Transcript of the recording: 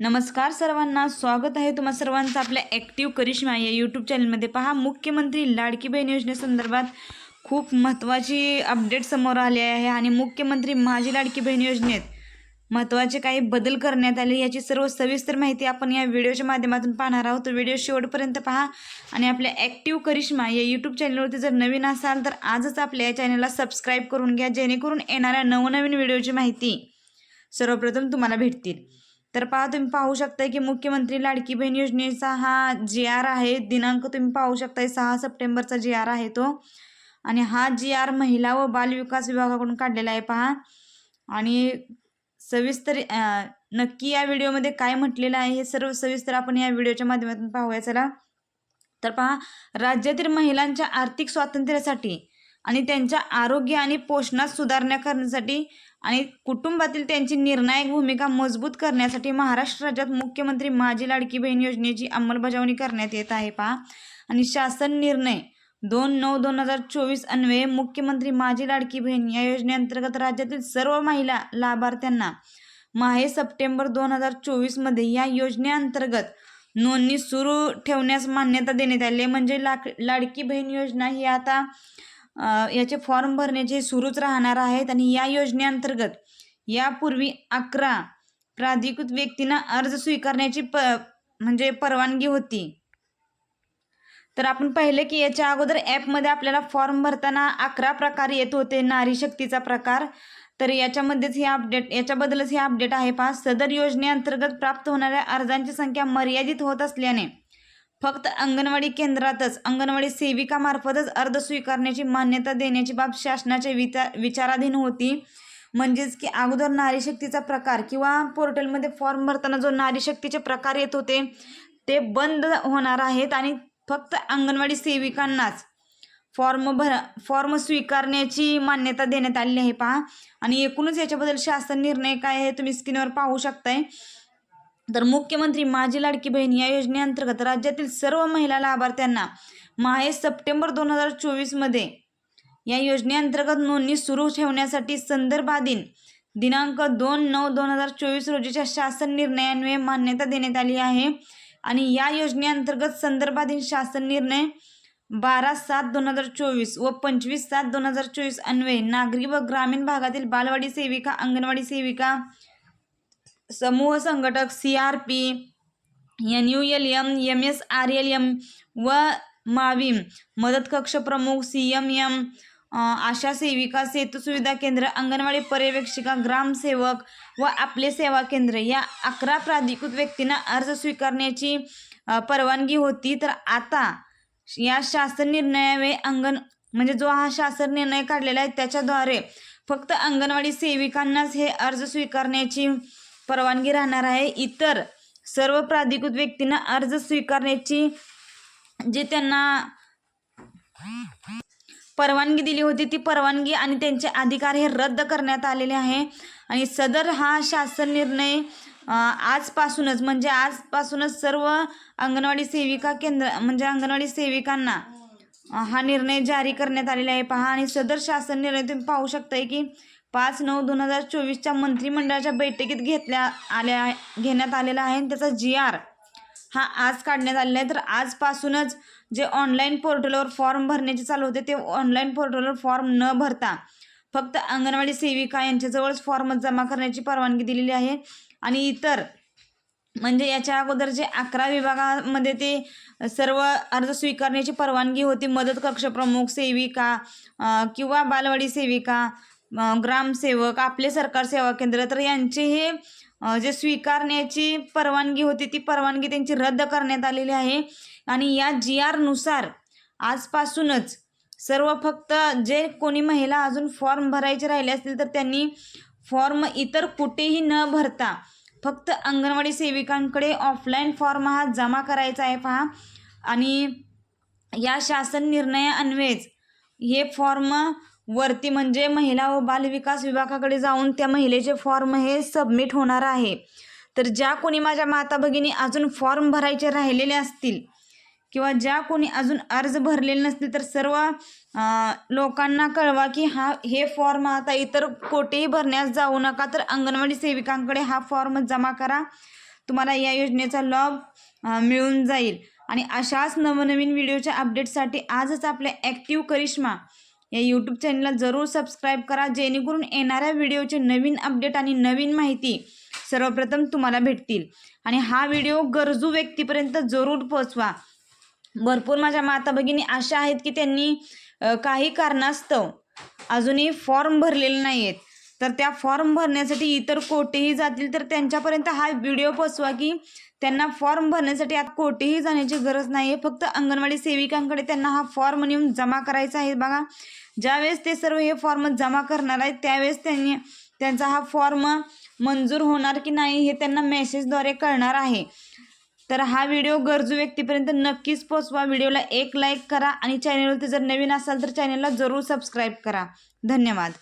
नमस्कार सर्वांना स्वागत आहे तुम्हा सर्वांचं आपल्या ॲक्टिव्ह करिश्मा या यूट्यूब चॅनलमध्ये पहा मुख्यमंत्री लाडकी बहीण योजनेसंदर्भात खूप महत्त्वाची अपडेट समोर आली आहे आणि मुख्यमंत्री माझी लाडकी बहीण योजनेत महत्त्वाचे काही बदल करण्यात आले याची सर्व सविस्तर माहिती आपण या व्हिडिओच्या माध्यमातून पाहणार आहोत. व्हिडिओ शेवटपर्यंत पहा आणि आपल्या ॲक्टिव्ह करिश्मा या यूट्यूब चॅनलवरती जर नवीन असाल तर आजच आपल्या या चॅनलला सबस्क्राईब करून घ्या जेणेकरून येणाऱ्या नवनवीन व्हिडिओची माहिती सर्वप्रथम तुम्हाला भेटतील. तर पहा तुम्ही पाहू शकताय की मुख्यमंत्री लाडकी बहीण योजनेचा हा जी आर आहे. दिनांक तुम्ही पाहू शकताय सहा सप्टेंबरचा जी आर आहे तो. आणि हा जी आर महिला व बालविकास विभागाकडून काढलेला आहे पहा. आणि सविस्तर नक्की या व्हिडिओमध्ये काय म्हटलेलं आहे हे सर्व सविस्तर आपण या व्हिडिओच्या माध्यमातून पाहूया. चला. तर पहा राज्यातील महिलांच्या आर्थिक स्वातंत्र्यासाठी आणि त्यांच्या आरोग्य आणि पोषणात सुधारणा करण्यासाठी आणि कुटुंबातील त्यांची निर्णायक भूमिका मजबूत करण्यासाठी महाराष्ट्र राज्यात मुख्यमंत्री माझी लाडकी बहीण योजनेची अंमलबजावणी करण्यात येत आहे पहा. आणि शासन निर्णय दोन नऊ दोन हजार चोवीस अन्वये मुख्यमंत्री माझी लाडकी बहीण या योजनेअंतर्गत राज्यातील सर्व महिला लाभार्थ्यांना माहे सप्टेंबर दोन हजार चोवीसमध्ये या योजनेअंतर्गत नोंदणी सुरू ठेवण्यास मान्यता देण्यात आली म्हणजे लाक लाडकी बहीण योजना ही आता याचे फॉर्म भरण्याचे सुरूच राहणार आहेत आणि या योजनेअंतर्गत यापूर्वी अकरा प्राधिकृत व्यक्तींना अर्ज स्वीकारण्याची प म्हणजे परवानगी होती. तर आपण पाहिलं की याच्या अगोदर ॲपमध्ये आपल्याला फॉर्म भरताना अकरा प्रकार येत होते नारी शक्तीचा प्रकार. तर याच्यामध्येच हे अपडेट याच्याबद्दलच हे अपडेट आहे पहा. सदर योजनेअंतर्गत प्राप्त होणाऱ्या अर्जांची संख्या मर्यादित होत असल्याने फक्त अंगणवाडी केंद्रातच अंगणवाडी सेविकामार्फतच अर्ज स्वीकारण्याची मान्यता देण्याची बाब शासनाच्या विचा विचाराधीन होती. म्हणजेच की अगोदर नारी शक्तीचा प्रकार किंवा पोर्टलमध्ये फॉर्म भरताना जो नारी शक्तीचे प्रकार येत होते ते बंद होणार आहेत आणि फक्त अंगणवाडी सेविकांनाच फॉर्म भर फॉर्म स्वीकारण्याची मान्यता देण्यात आलेली आहे. पहा. आणि एकूणच याच्याबद्दल शासन निर्णय काय आहे तुम्ही स्क्रीनवर पाहू शकताय. तर मुख्यमंत्री माझी लाडकी बहीण या योजनेअंतर्गत राज्यातील सर्व महिला लाभार्थ्यांना माहे सप्टेंबर दोन हजार चोवीसमध्ये या योजनेअंतर्गत नोंदणी सुरू ठेवण्यासाठी संदर्भाधीन दिनांक दोन नऊ दोन हजार चोवीस रोजीच्या शासन निर्णयान्वये मान्यता देण्यात आली आहे. आणि या योजनेअंतर्गत संदर्भाधीन शासन निर्णय बारा सात दोन हजार चोवीस व पंचवीस सात दोन हजार चोवीस अन्वये नागरी व ग्रामीण भागातील बालवाडी सेविका अंगणवाडी सेविका समूह संघटक C R P N U L M M S R L M व माविम मदत कक्ष प्रमुख सी एम एम आशा सेविका सेतू सुविधा केंद्र अंगणवाडी पर्यवेक्षिका ग्रामसेवक व आपले सेवा केंद्र. या अकरा प्राधिकृत व्यक्तींना अर्ज स्वीकारण्याची परवानगी होती. तर आता या शासन निर्णयावे अंगण म्हणजे जो हा शासन निर्णय काढलेला आहे त्याच्याद्वारे फक्त अंगणवाडी सेविकांनाच हे अर्ज स्वीकारण्याची परवानगी राहणार आहे. इतर सर्व प्राधिकृत व्यक्तींना अर्ज स्वीकारण्याची जे त्यांना परवानगी दिली होती ती परवानगी आणि त्यांचे अधिकार हे रद्द करण्यात आलेले आहे. आणि सदर हा शासन निर्णय आजपासूनच म्हणजे आजपासूनच सर्व अंगणवाडी सेविका केंद्र म्हणजे अंगणवाडी सेविकांना हा निर्णय जारी करण्यात आलेला आहे. पहा आणि सदर शासन निर्णय तुम्ही पाहू शकताय की पाच नऊ दोन हजार चोवीसच्या मंत्रिमंडळाच्या बैठकीत घेतल्या आल्या घेण्यात आलेला आहे. आणि त्याचा जी आर हा आज काढण्यात आलेला आहे. तर आजपासूनच जे ऑनलाईन पोर्टलवर फॉर्म भरण्याचे चालू होते ते ऑनलाईन पोर्टलवर फॉर्म न भरता फक्त अंगणवाडी सेविका यांच्याजवळच फॉर्म जमा करण्याची परवानगी दिलेली आहे. आणि इतर म्हणजे याच्या अगोदर जे अकरा विभागामध्ये ते सर्व अर्ज स्वीकारण्याची परवानगी होती. मदत कक्ष प्रमुख सेविका किंवा बालवाडी सेविका ग्रामसेवक आपले सरकार सेवा केंद्र तर यांचे हे जे स्वीकारण्याची परवानगी होती ती परवानगी त्यांची रद्द करण्यात आलेली आहे. आणि या जी आरनुसार आजपासूनच सर्व फक्त जे कोणी महिला अजून फॉर्म भरायचे राहिले असतील तर त्यांनी फॉर्म इतर कुठेही न भरता फक्त अंगणवाडी सेविकांकडे ऑफलाईन फॉर्म हा जमा करायचा आहे पहा. आणि या शासन निर्णयान्वयेच हे फॉर्म वरती म्हणजे महिला व बालविकास विभागाकडे जाऊन त्या महिलेचे फॉर्म हे सबमिट होणार आहे. तर ज्या कोणी माझ्या माता भगिनी अजून फॉर्म भरायचे राहिलेले असतील किंवा ज्या कोणी अजून अर्ज भरलेले नसतील तर सर्व लोकांना कळवा की हा हे फॉर्म आता इतर कोठेही भरण्यास जाऊ नका तर अंगणवाडी सेविकांकडे हा फॉर्म जमा करा. तुम्हाला या योजनेचा लाभ मिळून जाईल. आणि अशाच नवनवीन व्हिडिओच्या अपडेटसाठी आजच आपल्या ॲक्टिव्ह करिश्मा या यूट्यूब चॅनलला जरूर सबस्क्राईब करा जेणेकरून येणाऱ्या व्हिडिओचे नवीन अपडेट आणि नवीन माहिती सर्वप्रथम तुम्हाला भेटतील. आणि हा व्हिडिओ गरजू व्यक्तीपर्यंत जरूर पोचवा भरपूर माझ्या माता भगिनी अशा आहेत की त्यांनी काही कारणास्तव अजूनही फॉर्म भरलेले नाही आहेत तर त्या फॉर्म भरण्यासाठी इतर कोठेही जातील तर त्यांच्यापर्यंत हा व्हिडिओ पोचवा की त्यांना फॉर्म भरण्यासाठी आता कोठेही जाण्याची गरज नाही आहे फक्त अंगणवाडी सेविकांकडे त्यांना हा फॉर्म नेऊन जमा करायचा आहे बघा. ज्यावेळेस ते सर्व हे फॉर्म जमा करणार आहेत त्यावेळेस त्यांनी त्यांचा हा फॉर्म मंजूर होणार की नाही हे त्यांना मेसेजद्वारे कळणार आहे. तर हा व्हिडिओ गरजू व्यक्तीपर्यंत नक्कीच पोचवा व्हिडिओला एक लाईक करा आणि चॅनलवरती जर नवीन असाल तर चॅनलला जरूर सबस्क्राईब करा. धन्यवाद.